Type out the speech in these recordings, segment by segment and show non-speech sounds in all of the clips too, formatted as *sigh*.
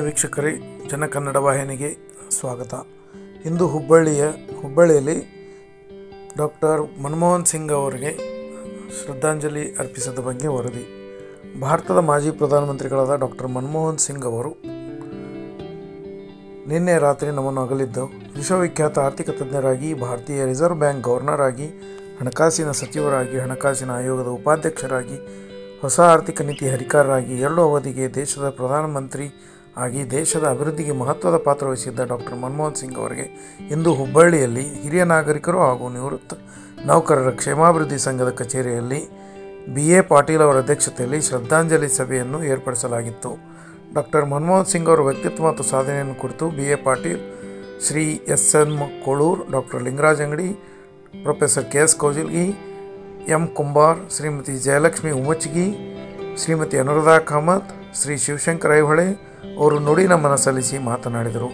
ವೀಕ್ಷಕರೇ ಜನ ಕನ್ನಡ ವಾಹಿನಿಗೆ ಸ್ವಾಗತ. ಇಂದು ಹುಬ್ಬಳ್ಳಿಯ, ಹುಬ್ಬಳ್ಳಿಯಲ್ಲಿ ಡಾಕ್ಟರ್ ಮನಮೋಹನ್ ಸಿಂಗ್ ಅವರಿಗೆ ಶ್ರದ್ಧಾಂಜಲಿ ಅರ್ಪಿಸಿದ ಬಗ್ಗೆ ವರದಿ. ಭಾರತದ ಮಾಜಿ ಪ್ರಧಾನಮಂತ್ರಿಗಳಾದ ಡಾಕ್ಟರ್ ಮನಮೋಹನ್ ಸಿಂಗ್ ಅವರು ನಿನ್ನೆ ರಾತ್ರಿ ನಮ್ಮನ್ನು ಅಗಲಿದ್ದು, ವಿಶ್ವವಿಖ್ಯಾತ ಆರ್ಥಿಕ ತಜ್ಞರಾಗಿ, ಭಾರತೀಯ ರಿಸರ್ವ್ ಬ್ಯಾಂಕ್ ಗವರ್ನರ್ ಆಗಿ, ಹಣಕಾಸಿನ ಸಚಿವರಾಗಿ, ಹಣಕಾಸಿನ ಆಯೋಗದ ಉಪಾಧ್ಯಕ್ಷರಾಗಿ, ಹೊಸ ಆರ್ಥಿಕ ನೀತಿ ಹರಿಕಾರರಾಗಿ ಎರಡು ಅವಧಿಗೆ ದೇಶದ ಪ್ರಧಾನಮಂತ್ರಿ ಆಗಿ ದೇಶದ ಅಭಿವೃದ್ಧಿಗೆ ಮಹತ್ವದ ಪಾತ್ರ ವಹಿಸಿದ್ದ ಡಾಕ್ಟರ್ ಮನಮೋಹನ್ ಸಿಂಗ್ ಅವರಿಗೆ ಇಂದು ಹುಬ್ಬಳ್ಳಿಯಲ್ಲಿ ಹಿರಿಯ ನಾಗರಿಕರು ಹಾಗೂ ನಿವೃತ್ತ ನೌಕರರ ಕ್ಷೇಮಾಭಿವೃದ್ಧಿ ಸಂಘದ ಕಚೇರಿಯಲ್ಲಿ ಬಿ ಎ ಪಾಟೀಲ್ ಅವರ ಅಧ್ಯಕ್ಷತೆಯಲ್ಲಿ ಶ್ರದ್ಧಾಂಜಲಿ ಸಭೆಯನ್ನು ಏರ್ಪಡಿಸಲಾಗಿತ್ತು. ಡಾಕ್ಟರ್ ಮನಮೋಹನ್ ಸಿಂಗ್ ಅವರ ವ್ಯಕ್ತಿತ್ವ ಮತ್ತು ಸಾಧನೆಯನ್ನು ಕುರಿತು B A Patil, Shri S N Kolur, doctor Lingaraj Angadi, professor K S Kaujalgi, M Kumbar, Shrimati Jayalakshmi Umachgi Shrimati Anuradha Kamat, Shri Shivashankara Aihole ಅವರು ನುಡಿ ನಮನ ಸಲ್ಲಿಸಿ ಮಾತನಾಡಿದರು.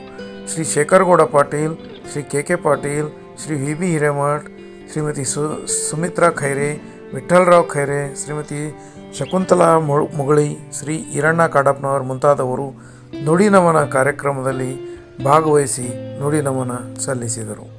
Shri Shekharagouda Patil, Shri K K Patil, Shri V B Hiremath, Shrimati ಸು, ಸುಮಿತ್ರಾ ಖೈರೆ, ವಿಠ್ಠಲರಾವ್ ಖೈರೆ, ಶ್ರೀಮತಿ ಶಕುಂತಲಾ ಮುಗಳಿ, ಶ್ರೀ ಈರಣ್ಣ ಕಾಡಪ್ಪನವರ್ ಮುಂತಾದವರು ನುಡಿ ನಮನ ಕಾರ್ಯಕ್ರಮದಲ್ಲಿ ಭಾಗವಹಿಸಿ ನುಡಿ ನಮನ ಸಲ್ಲಿಸಿದರು.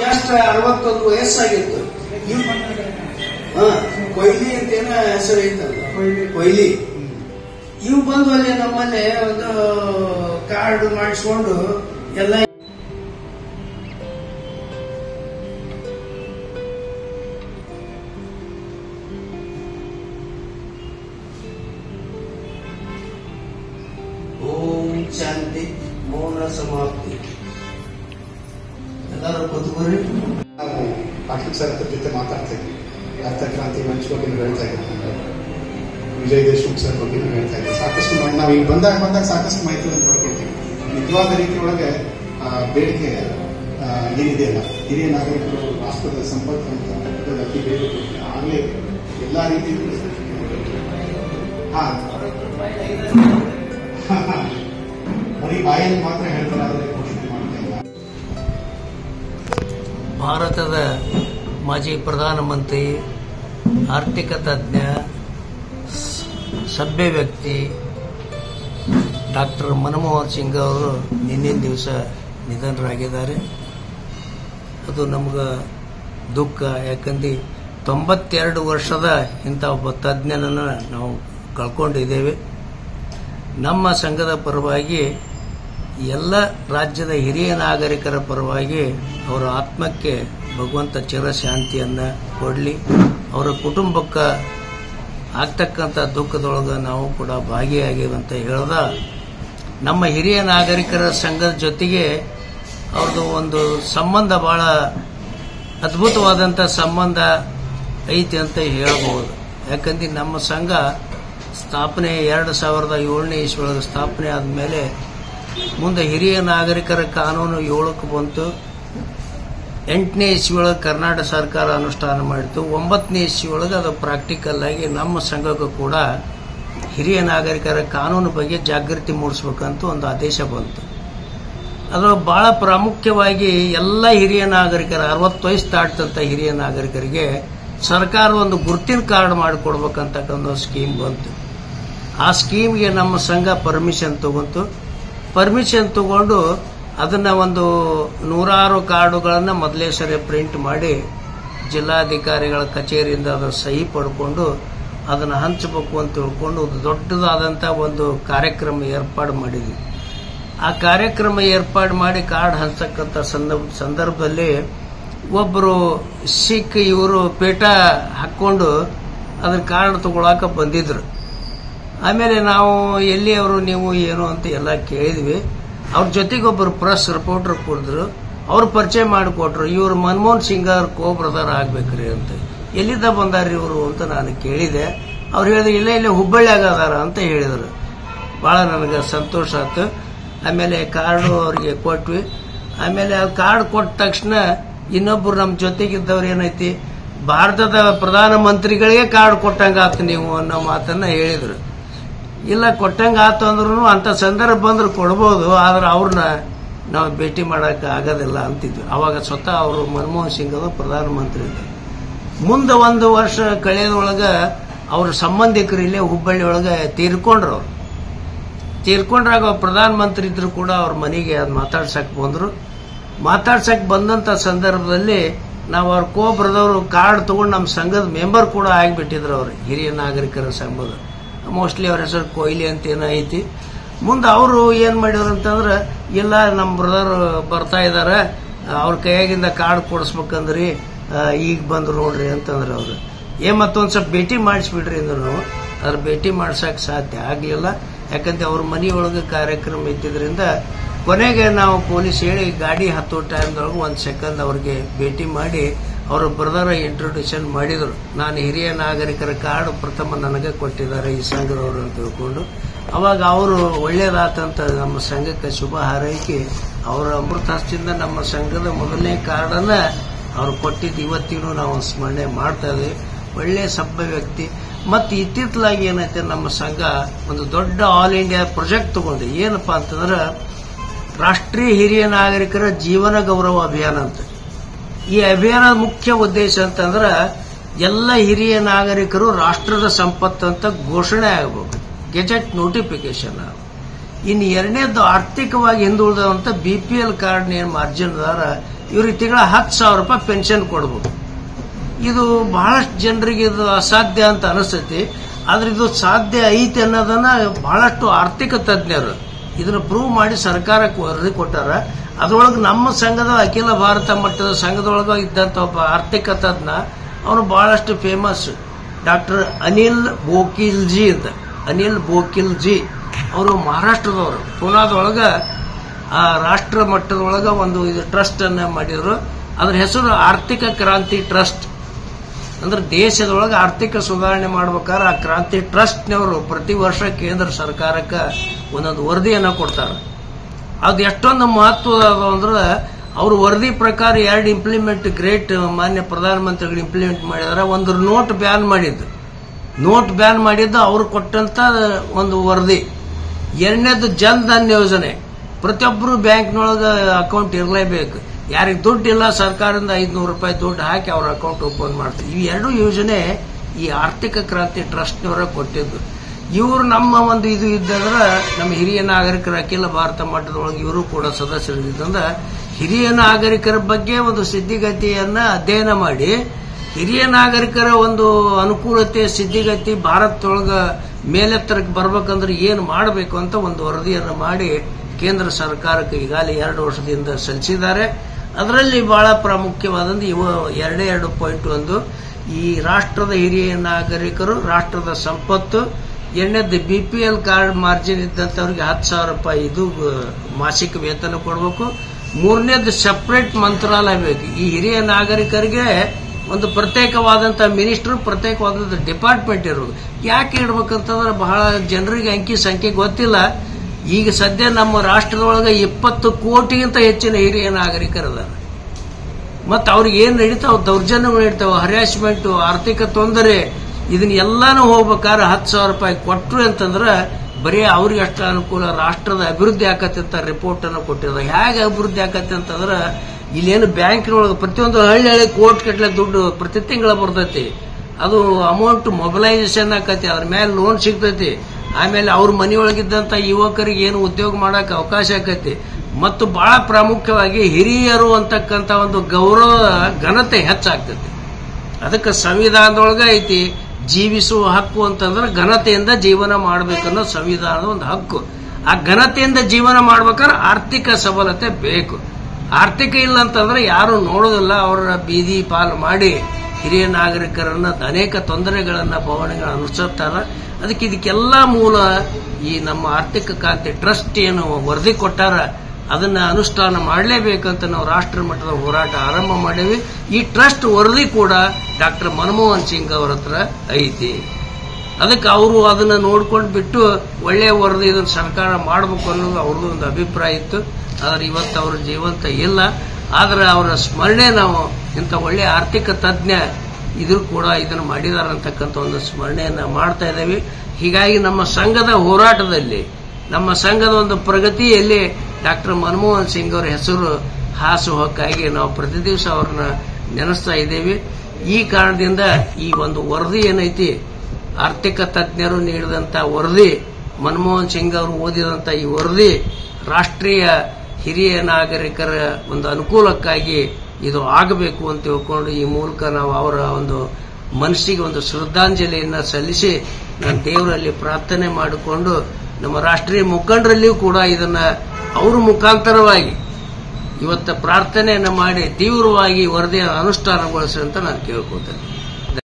ಜಸ್ಟ್ ಅರವತ್ತೊಂದು ವಯಸ್ಸಾಗಿತ್ತು. ಹಾ ಕೊಯ್ಲಿ ಅಂತ ಏನೋ ಹೆಸರು ಐತಲ್ಲ? ಕೊಯ್ಲಿ ಇವು ಬಂದು ಅಲ್ಲಿ ನಮ್ಮಲ್ಲಿ ಒಂದು ಕಾರ್ಡ್ ಮಾಡಿಸ್ಕೊಂಡು ಎಲ್ಲ ಓಂ ಶಾಂತಿ ಮೌನ ಸಮಾಪ್ತಿ. ಕೂತ್ಕೊರಿ ನಾವು ಪಾಟೀಲ್ ಸರ್ ಅವ್ರ ಜೊತೆ ಮಾತಾಡ್ತಿದ್ವಿ ಕ್ರಾಂತಿ ಮಂಚ್ ಬಗ್ಗೆ ಹೇಳ್ತಾ ಇದ್ವಿ ವಿಜಯ್ ದೇಶಮುಖ್ ಸರ್ ಬಗ್ಗೆ ಹೇಳ್ತಾ ಇದ್ವಿ ಸಾಕಷ್ಟು ನಾವು ಈಗ ಬಂದಾಗ ಬಂದಾಗ ಸಾಕಷ್ಟು ಮಾಹಿತಿಗಳನ್ನು ಪಡ್ಕೊಳ್ತೀವಿ ನಿಜವಾದ ರೀತಿಯೊಳಗೆ ಬೇಡಿಕೆ ಏನಿದೆಯಲ್ಲ ಹಿರಿಯ ನಾಗರಿಕರು ರಾಷ್ಟ್ರದ ಸಂಪತ್ತು ಅಂತ ಅತಿ ಬೇಡಿಕೆ ಆಗಲೇ ಎಲ್ಲ ರೀತಿ ಹಾ. *laughs* ಬರೀ ಬಾಯಲ್ಲಿ ಮಾತ್ರ ಹೇಳ್ತಾರೆ ಭಾರತದ ಮಾಜಿ ಪ್ರಧಾನಮಂತ್ರಿ, ಆರ್ಥಿಕ ತಜ್ಞ, ಸಭ್ಯ ವ್ಯಕ್ತಿ ಡಾಕ್ಟರ್ ಮನಮೋಹನ್ ಸಿಂಗ್ ಅವರು ನಿನ್ನಿನ ದಿವಸ ನಿಧನರಾಗಿದ್ದಾರೆ. ಅದು ನಮ್ಗೆ ದುಃಖ. ಯಾಕಂದ್ರೆ ತೊಂಬತ್ತೆರಡು ವರ್ಷದ ಇಂಥ ಒಬ್ಬ ತಜ್ಞನನ್ನು ನಾವು ಕಳ್ಕೊಂಡಿದ್ದೇವೆ. ನಮ್ಮ ಸಂಘದ ಪರವಾಗಿ ಎಲ್ಲ ರಾಜ್ಯದ ಹಿರಿಯ ನಾಗರಿಕರ ಪರವಾಗಿ ಅವರ ಆತ್ಮಕ್ಕೆ ಭಗವಂತ ಚಿರಶಾಂತಿಯನ್ನ ಕೊಡಲಿ. ಅವರ ಕುಟುಂಬಕ್ಕೆ ಆಗ್ತಕ್ಕಂಥ ದುಃಖದೊಳಗೆ ನಾವು ಕೂಡ ಭಾಗಿಯಾಗಿವಂತ ಹೇಳ್ದ. ನಮ್ಮ ಹಿರಿಯ ನಾಗರಿಕರ ಸಂಘದ ಜೊತೆಗೆ ಅವ್ರದ್ದು ಒಂದು ಸಂಬಂಧ ಬಹಳ ಅದ್ಭುತವಾದಂಥ ಸಂಬಂಧ ಐತಿ ಅಂತ ಹೇಳ್ಬೋದು. ಯಾಕಂದ್ರೆ ನಮ್ಮ ಸಂಘ ಸ್ಥಾಪನೆ ಎರಡು ಸಾವಿರದ ಏಳನೇ ಇಸ್ವಿಯೊಳಗೆ ಸ್ಥಾಪನೆ ಆದಮೇಲೆ ಮುಂದೆ ಹಿರಿಯ ನಾಗರಿಕರ ಕಾನೂನು ಏಳಕ್ಕೆ ಬಂತು. ಎಂಟನೇ ಇಸ್ವಿಯೊಳಗೆ ಕರ್ನಾಟಕ ಸರ್ಕಾರ ಅನುಷ್ಠಾನ ಮಾಡಿತು. ಒಂಬತ್ತನೇ ಇಸ್ವಿಯೊಳಗೆ ಅದು ಪ್ರಾಕ್ಟಿಕಲ್ ಆಗಿ ನಮ್ಮ ಸಂಘಕ್ಕೂ ಕೂಡ ಹಿರಿಯ ನಾಗರಿಕರ ಕಾನೂನು ಬಗ್ಗೆ ಜಾಗೃತಿ ಮೂಡಿಸ್ಬೇಕಂತ ಒಂದು ಆದೇಶ ಬಂತು. ಅದು ಬಹಳ ಪ್ರಾಮುಖ್ಯವಾಗಿ ಎಲ್ಲ ಹಿರಿಯ ನಾಗರಿಕರ, ಅರವತ್ತು ವಯಸ್ಸು ದಾಟಿದಂಥ ಹಿರಿಯ ನಾಗರಿಕರಿಗೆ ಸರ್ಕಾರ ಒಂದು ಗುರುತಿನ ಕಾರ್ಡ್ ಮಾಡಿಕೊಡ್ಬೇಕಂತಕ್ಕಂಥ ಸ್ಕೀಮ್ ಬಂತು. ಆ ಸ್ಕೀಮ್ಗೆ ನಮ್ಮ ಸಂಘ ಪರ್ಮಿಷನ್ ತಗೊಂತು. ಪರ್ಮಿಷನ್ ತಗೊಂಡು ಅದನ್ನ ಒಂದು ನೂರಾರು ಕಾರ್ಡುಗಳನ್ನು ಮೊದಲೇ ಸರಿ ಪ್ರಿಂಟ್ ಮಾಡಿ ಜಿಲ್ಲಾಧಿಕಾರಿಗಳ ಕಚೇರಿಯಿಂದ ಅದರ ಸಹಿ ಪಡ್ಕೊಂಡು ಅದನ್ನು ಹಂಚಬೇಕು ಅಂತ ತಿಳ್ಕೊಂಡು ದೊಡ್ಡದಾದಂಥ ಒಂದು ಕಾರ್ಯಕ್ರಮ ಏರ್ಪಾಡು ಮಾಡಿದ್ವಿ. ಆ ಕಾರ್ಯಕ್ರಮ ಏರ್ಪಾಡು ಮಾಡಿ ಕಾರ್ಡ್ ಹಂಚತಕ್ಕಂಥ ಸಂದರ್ಭ ಸಂದರ್ಭದಲ್ಲಿ ಒಬ್ಬರು ಸಿಖ್ ಇವರು ಪೇಟ ಹಾಕ್ಕೊಂಡು ಅದ್ರ ಕಾರ್ಡ್ ತಗೊಳಕ ಬಂದಿದ್ರು. ಆಮೇಲೆ ನಾವು ಎಲ್ಲಿಯವರು ನೀವು ಏನು ಅಂತ ಎಲ್ಲ ಕೇಳಿದ್ವಿ. ಅವ್ರ ಜೊತೆಗೆ ಒಬ್ಬರು ಪ್ರೆಸ್ ರಿಪೋರ್ಟರ್ ಕುಡಿದ್ರು. ಅವ್ರು ಪರಿಚಯ ಮಾಡಿಕೊಟ್ರು. ಇವರು ಮನಮೋಹನ್ ಸಿಂಗ್ ಅವ್ರ ಕೋ ಬ್ರದರ್ ಆಗ್ಬೇಕ್ರಿ ಅಂತ. ಎಲ್ಲಿದ್ದ ಬಂದಾರ್ರಿ ಇವರು ಅಂತ ನಾನು ಕೇಳಿದೆ. ಅವ್ರು ಹೇಳಿದ್ರು, ಇಲ್ಲೇ ಇಲ್ಲೇ ಹುಬ್ಬಳ್ಳಿಯಾಗ ಅದಾರ ಅಂತ ಹೇಳಿದರು. ಭಾಳ ನನಗೆ ಸಂತೋಷ ಆಯ್ತು. ಆಮೇಲೆ ಕಾರ್ಡು ಅವ್ರಿಗೆ ಕೊಟ್ವಿ. ಆಮೇಲೆ ಕಾರ್ಡ್ ಕೊಟ್ಟ ತಕ್ಷಣ ಇನ್ನೊಬ್ರು ನಮ್ಮ ಜೊತೆಗಿದ್ದವ್ರು ಏನೈತಿ, ಭಾರತದ ಪ್ರಧಾನ ಮಂತ್ರಿಗಳಿಗೆ ಕಾರ್ಡ್ ಕೊಟ್ಟಂಗೆ ನೀವು ಅನ್ನೋ ಮಾತನ್ನ ಹೇಳಿದ್ರು. ಇಲ್ಲ, ಕೊಟ್ಟಂಗ ಆತು ಅಂದ್ರೂ ಅಂತ ಸಂದರ್ಭ ಬಂದ್ರೆ ಕೊಡ್ಬೋದು, ಆದ್ರೆ ಅವ್ರನ್ನ ನಾವು ಭೇಟಿ ಮಾಡೋಕೆ ಆಗೋದಿಲ್ಲ ಅಂತಿದ್ವಿ. ಅವಾಗ ಸ್ವತಃ ಅವರು ಮನಮೋಹನ್ ಸಿಂಗ್ ಅವರು ಪ್ರಧಾನಮಂತ್ರಿ ಇದ್ದರು. ಮುಂದೆ ಒಂದು ವರ್ಷ ಕಳೆಯೋದೊಳಗೆ ಅವ್ರ ಸಂಬಂಧಿಕರು ಇಲ್ಲೇ ಹುಬ್ಬಳ್ಳಿ ಒಳಗೆ ತೀರ್ಕೊಂಡ್ರು ತೀರ್ಕೊಂಡ್ರಾಗ ಪ್ರಧಾನ ಮಂತ್ರಿ ಇದ್ರು ಕೂಡ ಅವ್ರ ಮನೆಗೆ ಅದು ಮಾತಾಡ್ಸಕ್ ಬಂದ್ರು. ಮಾತಾಡ್ಸಕ್ ಬಂದಂತ ಸಂದರ್ಭದಲ್ಲಿ ನಾವು ಅವ್ರ ಕೋಬ್ರದವರು ಕಾರ್ಡ್ ತೊಗೊಂಡು ನಮ್ಮ ಸಂಘದ ಮೆಂಬರ್ ಕೂಡ ಆಗಿಬಿಟ್ಟಿದ್ರು ಅವ್ರು, ಹಿರಿಯ ನಾಗರಿಕರ ಸಂಘದ. ಮೋಸ್ಟ್ಲಿ ಅವ್ರ ಹೆಸರು ಕೊಹ್ಲಿ ಅಂತ ಏನೋ ಐತಿ. ಮುಂದೆ ಅವರು ಏನು ಮಾಡಿದ್ರು ಅಂತಂದ್ರೆ ಇಲ್ಲ ನಮ್ಮ ಬ್ರದರ್ ಬರ್ತಾ ಇದ್ದಾರೆ ಅವ್ರ ಕೈಯಾಗಿಂದ ಕಾರ್ಡ್ ಕೊಡಿಸ್ಬೇಕಂದ್ರಿ ಈಗ ಬಂದ್ರು ನೋಡ್ರಿ ಅಂತಂದ್ರೆ ಅವರು. ಏ, ಮತ್ತೊಂದು ಸ್ವಲ್ಪ ಭೇಟಿ ಮಾಡಿಸ್ಬಿಡ್ರಿ ಅಂದ್ರು ಅದ್ರ ಭೇಟಿ ಮಾಡ್ಸೋಕೆ ಸಾಧ್ಯ ಆಗಲಿಲ್ಲ. ಯಾಕಂದ್ರೆ ಅವ್ರ ಮನೆಯೊಳಗೆ ಕಾರ್ಯಕ್ರಮ ಇದ್ದಿದ್ದರಿಂದ ಕೊನೆಗೆ ನಾವು ಪೊಲೀಸ್ ಹೇಳಿ ಗಾಡಿ ಹತ್ತೋ ಟೈಮ್ದೊಳಗೆ ಒಂದು ಸೆಕೆಂಡ್ ಅವ್ರಿಗೆ ಭೇಟಿ ಮಾಡಿ ಅವ್ರ ಬ್ರದರ್ ಇಂಟ್ರೊಡ್ಯೂಷನ್ ಮಾಡಿದರು. ನಾನು ಹಿರಿಯ ನಾಗರಿಕರ ಕಾರ್ಡ್ ಪ್ರಥಮ ನನಗೆ ಕೊಟ್ಟಿದ್ದಾರೆ, ಈ ಸಂಘದವರು ಅಂತ ತಿಳ್ಕೊಂಡು. ಅವಾಗ ಅವರು ಒಳ್ಳೇದಾತಂತ ನಮ್ಮ ಸಂಘಕ್ಕೆ ಶುಭ ಹಾರೈಕೆ. ಅವರ ಅಮೃತ ಹಸ್ತಿಂದ ನಮ್ಮ ಸಂಘದ ಮೊದಲನೇ ಕಾರ್ಡನ್ನ ಅವರು ಕೊಟ್ಟಿದ್ದು ಇವತ್ತಿಗೂ ನಾವು ಸ್ಮರಣೆ ಮಾಡ್ತಾ ಇದ್ದೀವಿ ಒಳ್ಳೆ ಸಭ್ಯ ವ್ಯಕ್ತಿ. ಮತ್ತು ಇತ್ತಿತ್ತಲಾಗಿ ಏನೈತೆ ನಮ್ಮ ಸಂಘ, ಒಂದು ದೊಡ್ಡ ಆಲ್ ಇಂಡಿಯಾ ಪ್ರಾಜೆಕ್ಟ್ ತಗೊಂಡು. ಏನಪ್ಪಾ ಅಂತಂದ್ರೆ, ರಾಷ್ಟ್ರೀಯ ಹಿರಿಯ ನಾಗರಿಕರ ಜೀವನ ಗೌರವ ಅಭಿಯಾನ ಅಂತ. ಈ ಅಭಿಯಾನ ಮುಖ್ಯ ಉದ್ದೇಶ ಅಂತಂದ್ರೆ ಎಲ್ಲ ಹಿರಿಯ ನಾಗರಿಕರು ರಾಷ್ಟ್ರದ ಸಂಪತ್ತು ಅಂತ ಘೋಷಣೆ ಆಗಬೇಕು. ಗೆಜೆಟ್ ನೋಟಿಫಿಕೇಶನ್ ಇನ್ನು ಎರಡನೇದು ಆರ್ಥಿಕವಾಗಿ ಹಿಂದುಳಿದಂತ ಬಿ ಪಿ ಎಲ್ ಕಾರ್ಡ್ ಏನು ಮಾರ್ಜಿನ್ದಾರ ಇವ್ರಿಗೆ ತಿಂಗಳ ಹತ್ತು ಸಾವಿರ ರೂಪಾಯಿ ಪೆನ್ಷನ್ ಕೊಡಬಹುದು ಇದು ಬಹಳಷ್ಟು ಜನರಿಗೆ ಇದು ಅಸಾಧ್ಯ ಅಂತ ಅನಿಸ್ತೈತಿ. ಆದ್ರೆ ಇದು ಸಾಧ್ಯ ಐತಿ ಅನ್ನೋದನ್ನ ಬಹಳಷ್ಟು ಆರ್ಥಿಕ ತಜ್ಞರು ಇದನ್ನ ಪ್ರೂವ್ ಮಾಡಿ ಸರ್ಕಾರಕ್ಕೆ ವರದಿ ಕೊಟ್ಟಾರ. ಅದರೊಳಗೆ ನಮ್ಮ ಸಂಘದ ಅಖಿಲ ಭಾರತ ಮಟ್ಟದ ಸಂಘದೊಳಗೆ ಇದ್ದಂತ ಒಬ್ಬ ಆರ್ಥಿಕ ತಜ್ಞ, ಅವನು ಬಹಳಷ್ಟು ಫೇಮಸ್ ಡಾಕ್ಟರ್ ಅನಿಲ್ ಬೋಕಿಲ್ಜಿ ಅಂತ ಅನಿಲ್ ಬೋಕಿಲ್ಜಿ. ಅವರು ಮಹಾರಾಷ್ಟ್ರದವರು. ಪುನಾದೊಳಗ, ಆ ರಾಷ್ಟ್ರ ಮಟ್ಟದೊಳಗ ಒಂದು ಇದು ಟ್ರಸ್ಟ್ ಅನ್ನ ಮಾಡಿದ್ರು. ಅದ್ರ ಹೆಸರು ಆರ್ಥಿಕ ಕ್ರಾಂತಿ ಟ್ರಸ್ಟ್ ಅಂದ್ರೆ ದೇಶದೊಳಗೆ ಆರ್ಥಿಕ ಸುಧಾರಣೆ ಮಾಡ್ಬೇಕಾದ್ರೆ ಆ ಕ್ರಾಂತಿ ಟ್ರಸ್ಟ್ನವರು ಪ್ರತಿ ವರ್ಷ ಕೇಂದ್ರ ಸರ್ಕಾರಕ್ಕೆ ಒಂದೊಂದು ವರದಿಯನ್ನು ಕೊಡ್ತಾರೆ. ಅದು ಎಷ್ಟೊಂದು ಮಹತ್ವದ ಅದು ಅಂದ್ರೆ ಅವ್ರ ವರದಿ ಪ್ರಕಾರ ಎರಡು ಇಂಪ್ಲಿಮೆಂಟ್ ಗ್ರೇಟ್ ಮಾನ್ಯ ಪ್ರಧಾನಮಂತ್ರಿಗಳು ಇಂಪ್ಲಿಮೆಂಟ್ ಮಾಡಿದಾರೆ. ಒಂದು ನೋಟ್ ಬ್ಯಾನ್ ಮಾಡಿದ್ದು. ನೋಟ್ ಬ್ಯಾನ್ ಮಾಡಿದ್ದು ಅವ್ರು ಕೊಟ್ಟಂತ ಒಂದು ವರದಿ. ಎರಡನೇದು ಜನ್ ಧನ್ ಯೋಜನೆ. ಪ್ರತಿಯೊಬ್ಬರು ಬ್ಯಾಂಕ್ನೊಳಗೆ ಅಕೌಂಟ್ ಇರಲೇಬೇಕು. ಯಾರಿಗೆ ದುಡ್ಡು ಇಲ್ಲ, ಸರ್ಕಾರದಿಂದ ಐದುನೂರು ರೂಪಾಯಿ ದುಡ್ಡು ಹಾಕಿ ಅವ್ರ ಅಕೌಂಟ್ ಓಪನ್ ಮಾಡ್ತೀವಿ. ಈ ಎರಡು ಯೋಜನೆ ಈ ಆರ್ಥಿಕ ಕ್ರಾಂತಿ ಟ್ರಸ್ಟ್ನವರ ಕೊಟ್ಟಿದ್ದು. ಇವರು ನಮ್ಮ ಒಂದು ಇದು ಇದ್ದಂದ್ರೆ ನಮ್ಮ ಹಿರಿಯ ನಾಗರಿಕರ ಅಖಿಲ ಭಾರತ ಮಟ್ಟದೊಳಗೆ ಇವರು ಕೂಡ ಸದಸ್ಯರಿದ್ದಂದ್ರೆ ಹಿರಿಯ ನಾಗರಿಕರ ಬಗ್ಗೆ ಒಂದು ಸಿದ್ಧಿಗತಿಯನ್ನ ಅಧ್ಯಯನ ಮಾಡಿ, ಹಿರಿಯ ನಾಗರಿಕರ ಒಂದು ಅನುಕೂಲತೆ, ಸಿದ್ಧಿಗತಿ ಭಾರತದೊಳಗೆ ಮೇಲೆತ್ತರಕ್ಕೆ ಬರ್ಬೇಕಂದ್ರೆ ಏನು ಮಾಡಬೇಕು ಅಂತ ಒಂದು ವರದಿಯನ್ನು ಮಾಡಿ ಕೇಂದ್ರ ಸರ್ಕಾರಕ್ಕೆ ಈಗಾಗಲೇ ಎರಡು ವರ್ಷದಿಂದ ಸಲ್ಲಿಸಿದ್ದಾರೆ. ಅದರಲ್ಲಿ ಬಹಳ ಪ್ರಾಮುಖ್ಯವಾದಂದು ಇವ ಎರಡೇ ಎರಡು ಪಾಯಿಂಟ್ ಒಂದು. ಈ ರಾಷ್ಟ್ರದ ಹಿರಿಯ ನಾಗರಿಕರು, ರಾಷ್ಟ್ರದ ಸಂಪತ್ತು ಎರಡನೇದು B P L card margin ಇದ್ದಂಥವ್ರಿಗೆ ಹತ್ತು ಸಾವಿರ ರೂಪಾಯಿ ಇದು ಮಾಸಿಕ ವೇತನ ಕೊಡಬೇಕು. ಮೂರನೇದು ಸಪ್ರೇಟ್ ಮಂತ್ರಾಲಯ ಬೇಕು. ಈ ಹಿರಿಯ ನಾಗರಿಕರಿಗೆ ಒಂದು ಪ್ರತ್ಯೇಕವಾದಂಥ ಮಿನಿಸ್ಟರ್, ಪ್ರತ್ಯೇಕವಾದಂಥ ಡಿಪಾರ್ಟ್ಮೆಂಟ್ ಇರೋದು ಯಾಕೆ ಇಡ್ಬೇಕಂತಂದ್ರೆ ಬಹಳ ಜನರಿಗೆ ಅಂಕಿ ಸಂಖ್ಯೆ ಗೊತ್ತಿಲ್ಲ. ಈಗ ಸದ್ಯ ನಮ್ಮ ರಾಷ್ಟ್ರದೊಳಗೆ ಇಪ್ಪತ್ತು ಕೋಟಿಗಿಂತ ಹೆಚ್ಚಿನ ಹಿರಿಯ ನಾಗರಿಕರಿದ್ದಾರೆ. ಮತ್ತು ಅವ್ರಿಗೆ ಏನ್ ನಡೀತಾವ? ದೌರ್ಜನ್ಯಗಳು ನಡೀತಾವ. ಹರ್ಯಾಸ್ಮೆಂಟ್ ಆರ್ಥಿಕ ತೊಂದರೆ ಇದನ್ನ ಎಲ್ಲಾನು ಹೋಗ್ಬೇಕಾದ್ರೆ ಹತ್ತು ಸಾವಿರ ರೂಪಾಯಿ ಕೊಟ್ರು ಅಂತಂದ್ರೆ ಬರೀ ಅವ್ರಿಗೆ ಅಷ್ಟ ಅನುಕೂಲ. ರಾಷ್ಟ್ರದ ಅಭಿವೃದ್ಧಿ ಆಕತ್ತೆ ಅಂತ ರಿಪೋರ್ಟ್ ಅನ್ನು ಕೊಟ್ಟಿದ್ರು ಹೇಗೆ ಅಭಿವೃದ್ಧಿ ಆಕತ್ತೆ ಅಂತಂದ್ರೆ ಇಲ್ಲೇನು ಬ್ಯಾಂಕಿನೊಳಗೆ ಪ್ರತಿಯೊಂದು ಹಳ್ಳಿ ಹಳ್ಳಿ ಕೋಟ್ ಕಟ್ಲೆ ದುಡ್ಡು ಪ್ರತಿ ತಿಂಗಳ ಬರ್ತೈತಿ. ಅದು ಅಮೌಂಟ್ ಮೊಬಿಲೈಸೇಷನ್ ಆಕತಿ ಅದ್ರ ಮೇಲೆ ಲೋನ್ ಸಿಗ್ತೈತಿ. ಆಮೇಲೆ ಅವ್ರ ಮನೆಯೊಳಗಿದ್ದಂತ ಯುವಕರಿಗೆ ಏನು ಉದ್ಯೋಗ ಮಾಡಕ್ ಅವಕಾಶ ಆಕತಿ. ಮತ್ತು ಬಹಳ ಪ್ರಾಮುಖ್ಯವಾಗಿ ಹಿರಿಯರು ಅಂತಕ್ಕಂತ ಒಂದು ಗೌರವ, ಘನತೆ ಹೆಚ್ಚಾಗ್ತೈತಿ. ಅದಕ್ಕೆ ಸಂವಿಧಾನದೊಳಗ ಐತಿ, ಜೀವಿಸುವ ಹಕ್ಕು ಅಂತಂದ್ರೆ ಘನತೆಯಿಂದ ಜೀವನ ಮಾಡ್ಬೇಕನ್ನೋ ಸಂವಿಧಾನದ ಒಂದು ಹಕ್ಕು. ಆ ಘನತೆಯಿಂದ ಜೀವನ ಮಾಡ್ಬೇಕಾದ್ರೆ ಆರ್ಥಿಕ ಸಬಲತೆ ಬೇಕು. ಆರ್ಥಿಕ ಇಲ್ಲ ಅಂತಂದ್ರೆ ಯಾರು ನೋಡೋದಿಲ್ಲ ಅವರ ಬೀದಿ ಪಾಲು ಮಾಡಿ ಹಿರಿಯ ನಾಗರಿಕರನ್ನ ಅನೇಕ ತೊಂದರೆಗಳನ್ನ ಭವನಗಳನ್ನು ಅನುಸರಿಸ್ತಾರ ಅದಕ್ಕೆ ಇದಕ್ಕೆಲ್ಲ ಮೂಲ ಈ ನಮ್ಮ ಆರ್ಥಿಕ ಖಾತೆ, ಟ್ರಸ್ಟ್ ಏನು ವರದಿ ಕೊಟ್ಟಾರ, ಅದನ್ನ ಅನುಷ್ಠಾನ ಮಾಡಲೇಬೇಕಂತ ನಾವು ರಾಷ್ಟ್ರ ಮಟ್ಟದ ಹೋರಾಟ ಆರಂಭ ಮಾಡೇವಿ. ಈ ಟ್ರಸ್ಟ್ ವರದಿ ಕೂಡ ಡಾಕ್ಟರ್ ಮನಮೋಹನ್ ಸಿಂಗ್ ಅವರ ಹತ್ರ ಐತಿ. ಅದಕ್ಕೆ ಅವರು ಅದನ್ನ ನೋಡ್ಕೊಂಡು ಬಿಟ್ಟು ಒಳ್ಳೆಯ ವರದಿ ಇದನ್ನು ಸರ್ಕಾರ ಮಾಡಬೇಕು ಅನ್ನೋದು ಅವ್ರದ್ದು ಒಂದು ಅಭಿಪ್ರಾಯ ಇತ್ತು. ಆದ್ರೆ ಇವತ್ತು ಅವ್ರ ಜೀವಂತ ಇಲ್ಲ. ಆದ್ರೆ ಅವರ ಸ್ಮರಣೆ ನಾವು ಇಂಥ ಒಳ್ಳೆಯ ಆರ್ಥಿಕ ತಜ್ಞ ಇದ್ರು ಕೂಡ ಇದನ್ನು ಮಾಡಿದಾರ ಅಂತಕ್ಕಂಥ ಒಂದು ಸ್ಮರಣೆಯನ್ನ ಮಾಡ್ತಾ ಇದ್ದೇವೆ. ಹೀಗಾಗಿ ನಮ್ಮ ಸಂಘದ ಹೋರಾಟದಲ್ಲಿ, ನಮ್ಮ ಸಂಘದ ಒಂದು ಪ್ರಗತಿಯಲ್ಲಿ ಡಾಕ್ಟರ್ ಮನಮೋಹನ್ ಸಿಂಗ್ ಅವರ ಹೆಸರು ಹಾಸು ಹೊಕ್ಕಾಗಿ ನಾವು ಪ್ರತಿ ದಿವಸ ಅವ್ರನ್ನ ನೆನೆಸ್ತಾ ಇದ್ದೇವೆ. ಈ ಕಾರಣದಿಂದ ಈ ಒಂದು ವರದಿ ಏನೈತಿ, ಆರ್ಥಿಕ ತಜ್ಞರು ನೀಡಿದಂತ ವರದಿ, ಮನಮೋಹನ್ ಸಿಂಗ್ ಅವರು ಓದಿದಂತ ಈ ವರದಿ, ರಾಷ್ಟ್ರೀಯ ಹಿರಿಯ ನಾಗರಿಕರ ಒಂದು ಅನುಕೂಲಕ್ಕಾಗಿ ಇದು ಆಗಬೇಕು ಅಂತ ತಿಳ್ಕೊಂಡು ಈ ಮೂಲಕ ನಾವು ಅವರ ಒಂದು ಮನಸ್ಸಿಗೆ ಒಂದು ಶ್ರದ್ಧಾಂಜಲಿಯನ್ನು ಸಲ್ಲಿಸಿ ನಾನು ದೇವರಲ್ಲಿ ಪ್ರಾರ್ಥನೆ ಮಾಡಿಕೊಂಡು ನಮ್ಮ ರಾಷ್ಟ್ರೀಯ ಮುಖಂಡರಲ್ಲಿಯೂ ಕೂಡ ಇದನ್ನ ಅವರ ಮುಖಾಂತರವಾಗಿ ಇವತ್ತು ಪ್ರಾರ್ಥನೆಯನ್ನು ಮಾಡಿ ತೀವ್ರವಾಗಿ ವರದಿಯನ್ನು ಅನುಷ್ಠಾನಗೊಳಿಸಿ ಅಂತ ನಾನು ಕೇಳ್ಕೊತೇನೆ.